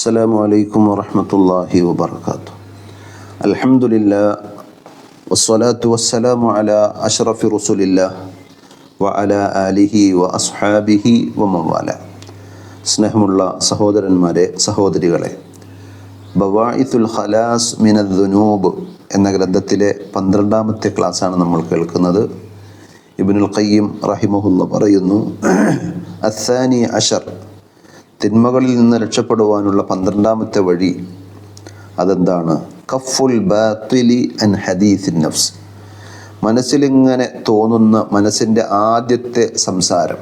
السلام عليكم ورحمة الله وبركاته الحمد لله والصلاة والسلام على أشرف رسول الله وعلى آله وأصحابه ومن والاه സ്നേഹമുള്ള സഹോദരന്മാരെ സഹോദരികളെ ബവായിത്തുൽ ഖലാസ് മിനദ്ദുനൂബ് എന്ന ഗ്രന്ഥത്തിലെ പന്ത്രണ്ടാമത്തെ ക്ലാസ്സാണ് നമ്മൾ കേൾക്കുന്നത് ഇബ്നുൽ ഖയ്യിം റഹിമഹുല്ല പറയുന്നു അസാനി അഷർ തിന്മകളിൽ നിന്ന് രക്ഷപ്പെടുവാനുള്ള പന്ത്രണ്ടാമത്തെ വഴി അതെന്താണ്? കഫുൽ ബാത്തിലി അൻ ഹദീസിൻ നഫ്സ്. മനസ്സിലിങ്ങനെ തോന്നുന്ന മനസ്സിന്റെ ആദ്യത്തെ സംസാരം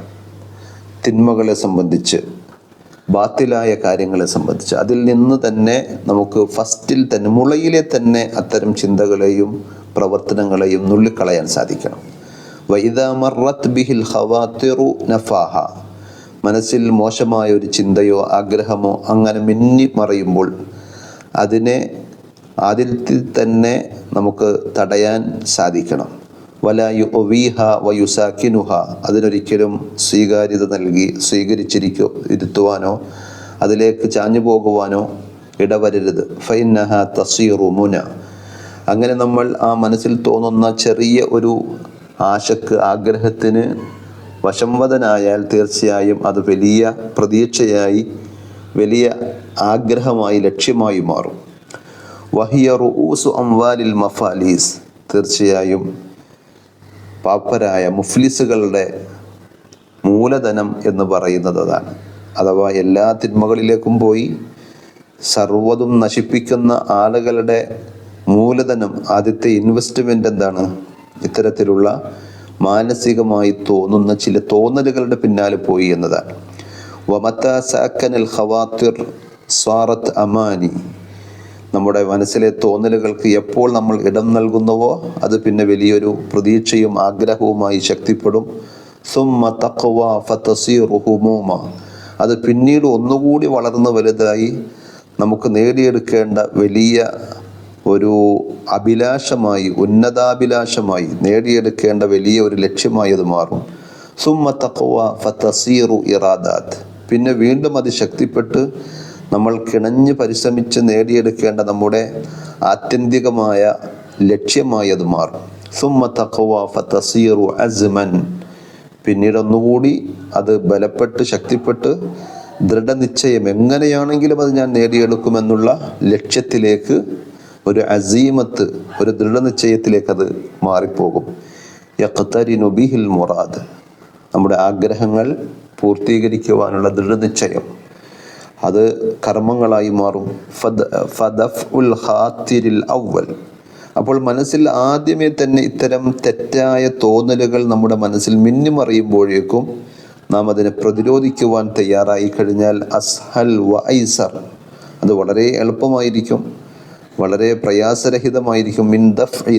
തിന്മകളെ സംബന്ധിച്ച് ബാത്തിലായ കാര്യങ്ങളെ സംബന്ധിച്ച്. അതിൽ നിന്ന് തന്നെ നമുക്ക് ഫസ്റ്റിൽ തന്നെ മുളയിലെ തന്നെ അത്തരം ചിന്തകളെയും പ്രവർത്തനങ്ങളെയും നുള്ളിക്കളയാൻ സാധിക്കണം. വൈദ മറത്ത് ബിഹിൽ ഹവാത്തിറു നഫാഹ. മനസ്സിൽ മോശമായ ഒരു ചിന്തയോ ആഗ്രഹമോ അങ്ങനെ മിന്നി മറയുമ്പോൾ അതിനെ അതിൽ തന്നെ നമുക്ക് തടയാൻ സാധിക്കണം. വലായു ഒവീഹ വയുസാക്കിനുഹ. അതിനൊരിക്കലും സ്വീകാര്യത നൽകി സ്വീകരിച്ചിരിക്കോ ഇരുത്തുവാനോ അതിലേക്ക് ചാഞ്ഞു പോകുവാനോ ഇടവരരുത്. ഫൈനഹ തസീറു മുന. അങ്ങനെ നമ്മൾ ആ മനസ്സിൽ തോന്നുന്ന ചെറിയ ഒരു ആശക്ക് ആഗ്രഹത്തിന് വശംവദനായാൽ തീർച്ചയായും അത് വലിയ പ്രതീക്ഷയായി വലിയ ആഗ്രഹമായി ലക്ഷ്യമായി മാറും. വഹിയ റുഊസു അംവാലിൽ മഫാലീസ്. തീർച്ചയായും പാപ്പരായ മുഫ്ലിസുകളുടെ മൂലധനം എന്ന് പറയുന്നത് അതാണ്. അഥവാ എല്ലാ തിന്മകളിലേക്കും പോയി സർവതും നശിപ്പിക്കുന്ന ആളുകളുടെ മൂലധനം ആദ്യത്തെ ഇൻവെസ്റ്റ്മെന്റ് എന്താണ്? ഇത്തരത്തിലുള്ള മാനസികമായി തോന്നുന്ന ചില തോന്നലുകളുടെ പിന്നാലെ പോയി എന്നതാണ്. സ്വാറത്ത് അമാനി. നമ്മുടെ മനസ്സിലെ തോന്നലുകൾക്ക് എപ്പോൾ നമ്മൾ ഇടം നൽകുന്നുവോ അത് പിന്നെ വലിയൊരു പ്രതീക്ഷയും ആഗ്രഹവുമായി ശക്തിപ്പെടും. സുമ്മ ഹുമൂമ അത് പിന്നീട് ഒന്നുകൂടി വളർന്ന് വലുതായി നമുക്ക് നേടിയെടുക്കേണ്ട വലിയ ഒരു അഭിലാഷമായി ഉന്നതാഭിലാഷമായി നേടിയെടുക്കേണ്ട വലിയ ഒരു ലക്ഷ്യമായി അത് മാറും. സുമ്മ തഖ്വ ഫതസീറു ഇറാദാത്ത്. പിന്നെ വീണ്ടും അത് ശക്തിപ്പെട്ട് നമ്മൾ കിണഞ്ഞ് പരിശ്രമിച്ച് നേടിയെടുക്കേണ്ട നമ്മുടെ ആത്യന്തികമായ ലക്ഷ്യമായി അത് മാറും. സുമ്മ തഖ്വ ഫതസീറു അസ്മൻ. പിന്നീട് ഒന്നുകൂടി അത് ബലപ്പെട്ട് ശക്തിപ്പെട്ട് ദൃഢനിശ്ചയം എങ്ങനെയാണെങ്കിലും അത് ഞാൻ നേടിയെടുക്കുമെന്നുള്ള ലക്ഷ്യത്തിലേക്ക് ഒരു അസീമത്ത് ഒരു ദൃഢനിശ്ചയത്തിലേക്ക് അത് മാറിപ്പോകും. യഖ്തരി നുബിഹിൽ മുറാദ്. നമ്മുടെ ആഗ്രഹങ്ങൾ പൂർത്തീകരിക്കുവാനുള്ള ദൃഢനിശ്ചയം. അത് കർമ്മങ്ങളായി മാറും. ഫദ ഫദഫ് ഉൽ ഹാത്തിരിൽ അവൽ അപ്പോൾ മനസ്സിൽ ആദ്യമേ തന്നെ ഇത്തരം തെറ്റായ തോന്നലുകൾ നമ്മുടെ മനസ്സിൽ മിന്നിമറിയുമ്പോഴേക്കും നാം അതിനെ പ്രതിരോധിക്കുവാൻ തയ്യാറായി കഴിഞ്ഞാൽ അസ്ഹൽ വ ഐസർ. അത് വളരെ എളുപ്പമായിരിക്കും. വളരെ പ്രയാസരഹിതമായിരിക്കും. മിൻ ദഫ്ഇ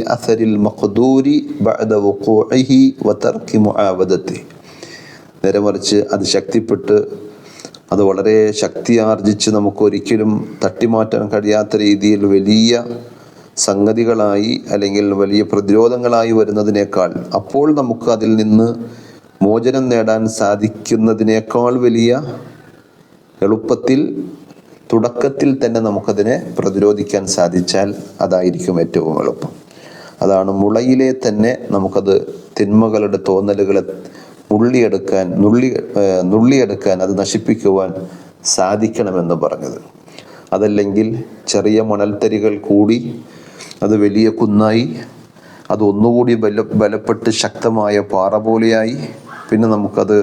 ബഅദ വുഖൂഇഹി വതർക്കി അത് ശക്തിപ്പെട്ട് അത് വളരെ ശക്തി ആർജിച്ച് നമുക്ക് ഒരിക്കലും തട്ടിമാറ്റാൻ കഴിയാത്ത രീതിയിൽ വലിയ സംഗതികളായി അല്ലെങ്കിൽ വലിയ പ്രതിരോധങ്ങളായി വരുന്നതിനേക്കാൾ അപ്പോൾ നമുക്ക് അതിൽ നിന്ന് മോചനം നേടാൻ സാധിക്കുന്നതിനേക്കാൾ വലിയ എളുപ്പത്തിൽ തുടക്കത്തിൽ തന്നെ നമുക്കതിനെ പ്രതിരോധിക്കാൻ സാധിച്ചാൽ അതായിരിക്കും ഏറ്റവും എളുപ്പം. അതാണ് മുളയിലെ തന്നെ നമുക്കത് തിന്മകളുടെ തോന്നലുകളെ ഉള്ളിയെടുക്കാൻ നുള്ളി നുള്ളിയെടുക്കാൻ അത് നശിപ്പിക്കുവാൻ സാധിക്കണമെന്ന് പറഞ്ഞത്. അതല്ലെങ്കിൽ ചെറിയ മണൽത്തരികൾ കൂടി അത് വലിയ കുന്നായി അത് ഒന്നുകൂടി ബല ബലപ്പെട്ട് ശക്തമായ പാറ പോലെയായി പിന്നെ നമുക്കത്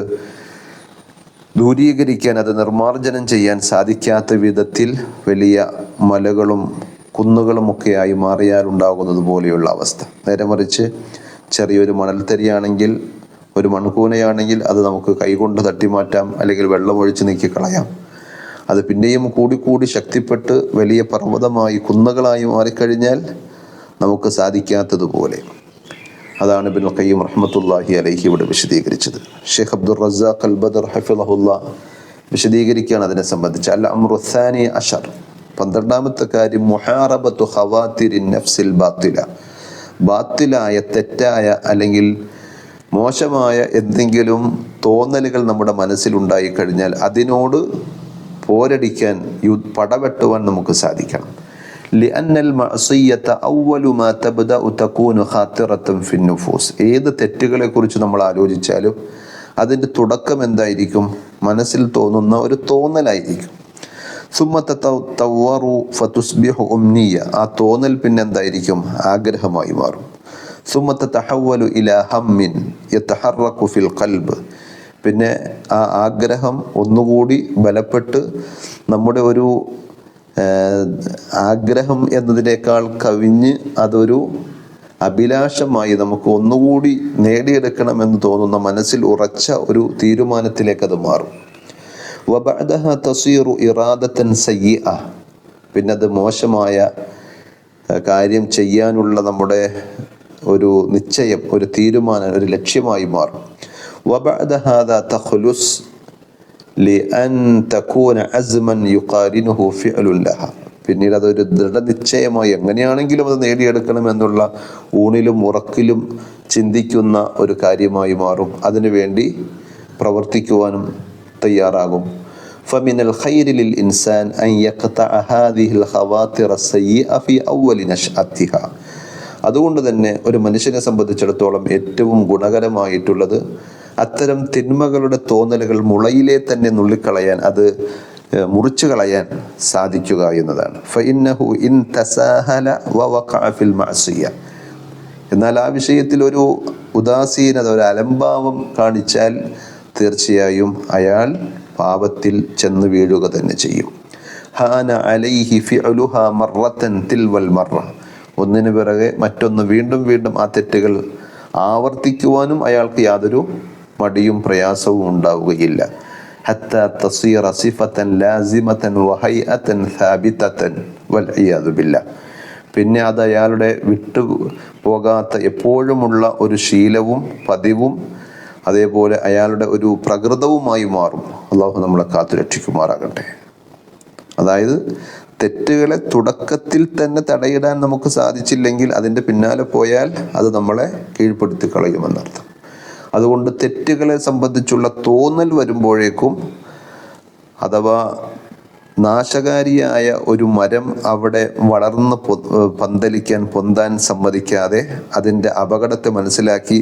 ദൂരീകരിക്കാൻ അത് നിർമ്മാർജനം ചെയ്യാൻ സാധിക്കാത്ത വിധത്തിൽ വലിയ മലകളും കുന്നുകളുമൊക്കെയായി മാറിയാൽ ഉണ്ടാകുന്നത് പോലെയുള്ള അവസ്ഥ. നേരെ മറിച്ച് ചെറിയൊരു മണൽത്തരിയാണെങ്കിൽ ഒരു മൺകൂനയാണെങ്കിൽ അത് നമുക്ക് കൈകൊണ്ട് തട്ടിമാറ്റാം അല്ലെങ്കിൽ വെള്ളമൊഴിച്ച് നീക്കി കളയാം അത് പിന്നെയും കൂടിക്കൂടി ശക്തിപ്പെട്ട് വലിയ പർവതമായി കുന്നുകളായി മാറിക്കഴിഞ്ഞാൽ നമുക്ക് സാധിക്കാത്തതുപോലെ. അതാണ് ബിൻ ഖയ്യം റഹ്മത്തുല്ലാഹി അലൈഹി ഇവിടെ വിശദീകരിച്ചത്. ഷെയ്ഖ് അബ്ദുൾ റസാഖ് അൽ ബദർ ഹഫിളഹുല്ല വിശദീകരിക്കുകയാണ് അതിനെ സംബന്ധിച്ച്. അല്ല അമ്രുസാനി അഷർ പന്ത്രണ്ടാമത്തെ കാര്യം മുഹാറബത്തു ഹവാത്തിരിൻ നഫ്സിൽ ബാത്തില. ബാത്തിലായ തെറ്റായ അല്ലെങ്കിൽ മോശമായ എന്തെങ്കിലും തോന്നലുകൾ നമ്മുടെ മനസ്സിലുണ്ടായി കഴിഞ്ഞാൽ അതിനോട് പോരടിക്കാൻ യു പടവെട്ടുവാൻ നമുക്ക് സാധിക്കണം. ലിഅന്നൽ മഅസിയത്ത അവ്വലു മാ തബ്ദ തകൂനു ഖാത്തിറത്തൻ ഫിൻ നുഫൂസ് ഏത് തെറ്റുകളെ കുറിച്ച് നമ്മൾ ആലോചിച്ചാലും അതിന്റെ തുടക്കം എന്തായിരിക്കും? മനസ്സിൽ തോന്നുന്ന ഒരു തോന്നലായിരിക്കും. സുമ്മത്ത തവറു ഫതുസ്ബിഹു ഉംനിയ ആ തോന്നൽ പിന്നെ എന്തായിരിക്കും ആഗ്രഹമായി മാറും. സുമ്മത്ത തഹവലു ഇല ഹമ്മിൻ യത്തഹറക്കു ഫിൽ കൽബ് പിന്നെ ആ ആഗ്രഹം ഒന്നുകൂടി ബലപ്പെട്ട് നമ്മുടെ ഒരു ആഗ്രഹം എന്നതിനേക്കാൾ കവിഞ്ഞ് അതൊരു അഭിലാഷമായി നമുക്ക് ഒന്നുകൂടി നേടിയെടുക്കണമെന്ന് തോന്നുന്ന മനസ്സിൽ ഉറച്ച ഒരു തീരുമാനത്തിലേക്ക് അത് മാറും. വബഅദഹ തസീറു ഇറാദത്തൻ അത് മോശമായ കാര്യം ചെയ്യാനുള്ള നമ്മുടെ ഒരു നിശ്ചയം ഒരു തീരുമാനം ഒരു ലക്ഷ്യമായി മാറും. ലിഅൻ തകൂന അസ്മൻ യുഖാരിനുഹു ഫിഅലുൻ ലഹ പിന്നീട് അതൊരു ദൃഢനിശ്ചയമായി എങ്ങനെയാണെങ്കിലും അത് നേടിയെടുക്കണം എന്നുള്ള ഊണിലും ഉറക്കിലും ചിന്തിക്കുന്ന ഒരു കാര്യമായി മാറും അതിനുവേണ്ടി പ്രവർത്തിക്കുവാനും തയ്യാറാകും فمن الخير للإنسان أن يقطع هذه الخواطر السيئة في أول نشأتها അതുകൊണ്ട് തന്നെ ഒരു മനുഷ്യനെ സംബന്ധിച്ചിടത്തോളം ഏറ്റവും ഗുണകരമായിട്ടുള്ളത് അത്തരം തിന്മകളുടെ തോന്നലുകൾ മുളയിലെ തന്നെ നുള്ളിക്കളയാൻ അത് മുറിച്ചു കളയാൻ സാധിക്കുക എന്നതാണ്. ഇൻ തസാഹല എന്നാൽ ആ വിഷയത്തിൽ ഒരു ഉദാസീനത ഒരു അലംഭാവം കാണിച്ചാൽ തീർച്ചയായും അയാൾ പാപത്തിൽ ചെന്ന് വീഴുക തന്നെ ചെയ്യും. ഹാന അലൈഹി മർറ. ഒന്നിനു പിറകെ മറ്റൊന്ന് വീണ്ടും വീണ്ടും ആ തെറ്റുകൾ ആവർത്തിക്കുവാനും അയാൾക്ക് യാതൊരു മടിയും പ്രയാസവും ഉണ്ടാവുകയില്ല. തസീറ ബില്ല. പിന്നെ അത് അയാളുടെ വിട്ടു പോകാത്ത എപ്പോഴുമുള്ള ഒരു ശീലവും പതിവും അതേപോലെ അയാളുടെ ഒരു പ്രകൃതവുമായി മാറും. അള്ളാഹു നമ്മളെ കാത്തു രക്ഷിക്കുമാറാകട്ടെ. അതായത് തെറ്റുകളെ തുടക്കത്തിൽ തന്നെ തടയിടാൻ നമുക്ക് സാധിച്ചില്ലെങ്കിൽ അതിന്റെ പിന്നാലെ പോയാൽ അത് നമ്മളെ കീഴ്പ്പെടുത്തി കളയുമെന്നർത്ഥം അതുകൊണ്ട് തെറ്റുകളെ സംബന്ധിച്ചുള്ള തോന്നൽ വരുമ്പോഴേക്കും അഥവാ നാശകാരിയായ ഒരു മരം അവിടെ വളർന്ന് പന്തലിക്കാൻ പൊന്താൻ സമ്മതിക്കാതെ അതിന്റെ അപകടത്തെ മനസ്സിലാക്കി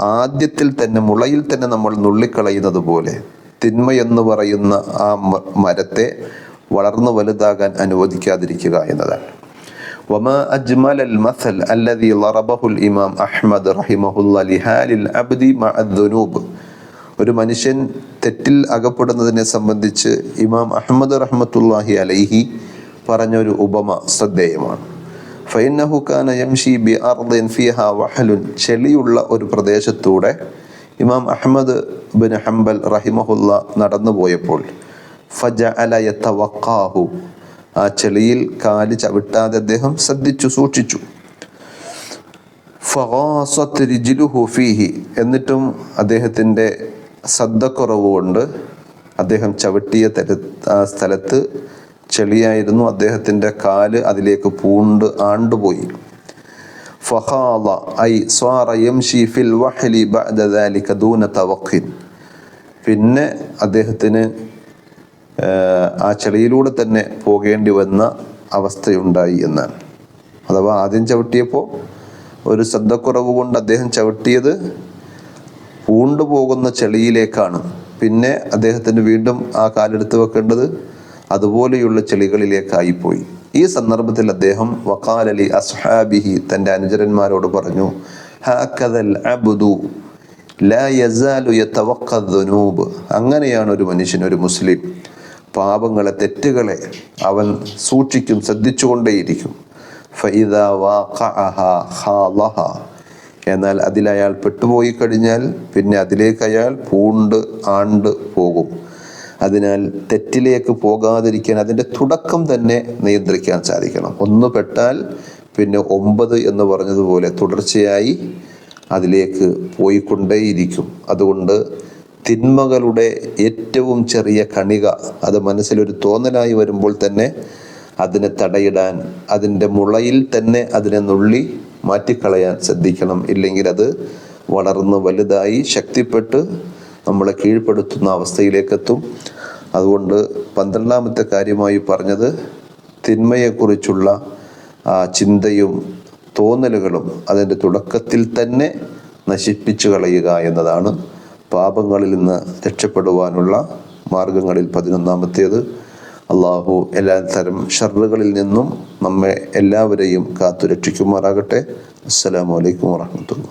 ആദ്യത്തിൽ തന്നെ മുളയിൽ തന്നെ നമ്മൾ നുള്ളിക്കളയുന്നത് പോലെ തിന്മ എന്ന് പറയുന്ന ആ മരത്തെ വളർന്നു വലുതാകാൻ അനുവദിക്കാതിരിക്കുക എന്നതാണ്. وما أجمل المثل الذي ضربه الإمام أحمد رحمه الله لحال العبد مع الذنوب ഒരു മനുഷ്യൻ തെറ്റിൽ അകപ്പെടുന്നതിനെ സംബന്ധിച്ച് ഇമാം അഹമ്മദ് റഹ്മത്തുല്ലാഹി അലൈഹി പറഞ്ഞൊരു ഉപമ ശ്രദ്ധേയമാണ് ഫൈനഹു കാന യംഷി ബി അർദിൻ ഫിഹ വഹലുൻ ചെളിയുള്ള ഒരു പ്രദേശത്തൂടെ ഇമാം അഹമ്മദ് ബിൻ ഹംബൽ റഹിമഹുല്ല നടന്നു പോയപ്പോൾ ഫജഅല യതവഖാഹു ആ ചെളിയിൽ കാൽ ചവിട്ടാതെ അദ്ദേഹം ശ്രദ്ധിച്ചു സൂക്ഷിച്ചു. ഫീഹി. എന്നിട്ടും അദ്ദേഹത്തിന്റെ ശ്രദ്ധക്കുറവ് കൊണ്ട് അദ്ദേഹം ചവിട്ടിയ തര ആ സ്ഥലത്ത് ചെളിയായിരുന്നു. അദ്ദേഹത്തിന്റെ കാൽ അതിലേക്ക് പൂണ്ട് ആണ്ടുപോയി. ഫഹാല ഐ സ്വാറയം വഹലി ബഅദ ദാലിക ദൂന പിന്നെ അദ്ദേഹത്തിന് ആ ചെളിയിലൂടെ തന്നെ പോകേണ്ടി വന്ന അവസ്ഥയുണ്ടായി എന്നാണ്. അഥവാ ആദ്യം ചവിട്ടിയപ്പോൾ ഒരു ശ്രദ്ധക്കുറവ് കൊണ്ട് അദ്ദേഹം ചവിട്ടിയത് പൂണ്ടുപോകുന്ന ചെളിയിലേക്കാണ്. പിന്നെ അദ്ദേഹത്തിന് വീണ്ടും ആ കാലെടുത്ത് വെക്കേണ്ടത് അതുപോലെയുള്ള ചെളികളിലേക്കായിപ്പോയി. ഈ സന്ദർഭത്തിൽ അദ്ദേഹം വക്കാലലി അസ്ഹാബിഹി തന്റെ അനുചരന്മാരോട് പറഞ്ഞു ലാ യസാലു അങ്ങനെയാണ് ഒരു മനുഷ്യൻ ഒരു മുസ്ലിം. പാപങ്ങളെ തെറ്റുകളെ അവൻ സൂക്ഷിക്കും ശ്രദ്ധിച്ചുകൊണ്ടേയിരിക്കും. എന്നാൽ അതിൽ അയാൾ പെട്ടുപോയി കഴിഞ്ഞാൽ പിന്നെ അതിലേക്ക് അയാൾ പൂണ്ട് ആണ്ട് പോകും. അതിനാൽ തെറ്റിലേക്ക് പോകാതിരിക്കാൻ അതിന്റെ തുടക്കം തന്നെ നിയന്ത്രിക്കാൻ സാധിക്കണം. ഒന്ന് പെട്ടാൽ പിന്നെ ഒമ്പത് എന്ന് പറഞ്ഞതുപോലെ തുടർച്ചയായി അതിലേക്ക് പോയിക്കൊണ്ടേയിരിക്കും. അതുകൊണ്ട് തിന്മകളുടെ ഏറ്റവും ചെറിയ കണിക. അത് മനസ്സിലൊരു തോന്നലായി വരുമ്പോൾ തന്നെ അതിനെ തടയിടാൻ അതിന്റെ മുളയിൽ തന്നെ അതിനെ നുള്ളി മാറ്റിക്കളയാൻ ശ്രദ്ധിക്കണം. ഇല്ലെങ്കിൽ അത് വളർന്ന് വലുതായി ശക്തിപ്പെട്ട് നമ്മളെ കീഴ്പ്പെടുത്തുന്ന അവസ്ഥയിലേക്കെത്തും. അതുകൊണ്ട് പന്ത്രണ്ടാമത്തെ കാര്യമായി പറഞ്ഞത് തിന്മയെക്കുറിച്ചുള്ള ചിന്തയും തോന്നലുകളും അതിന്റെ തുടക്കത്തിൽ തന്നെ നശിപ്പിച്ചു കളയുക എന്നതാണ് പാപങ്ങളിൽ നിന്ന് രക്ഷപ്പെടുവാനുള്ള മാർഗങ്ങളിൽ പതിനൊന്നാമത്തേത്. അള്ളാഹു എല്ലാ തരം ഷർറുകളിൽ നിന്നും നമ്മെ എല്ലാവരെയും കാത്തുരക്ഷിക്കുമാറാകട്ടെ. അസ്സലാമു അലൈക്കും വാഹമത്തുള്ള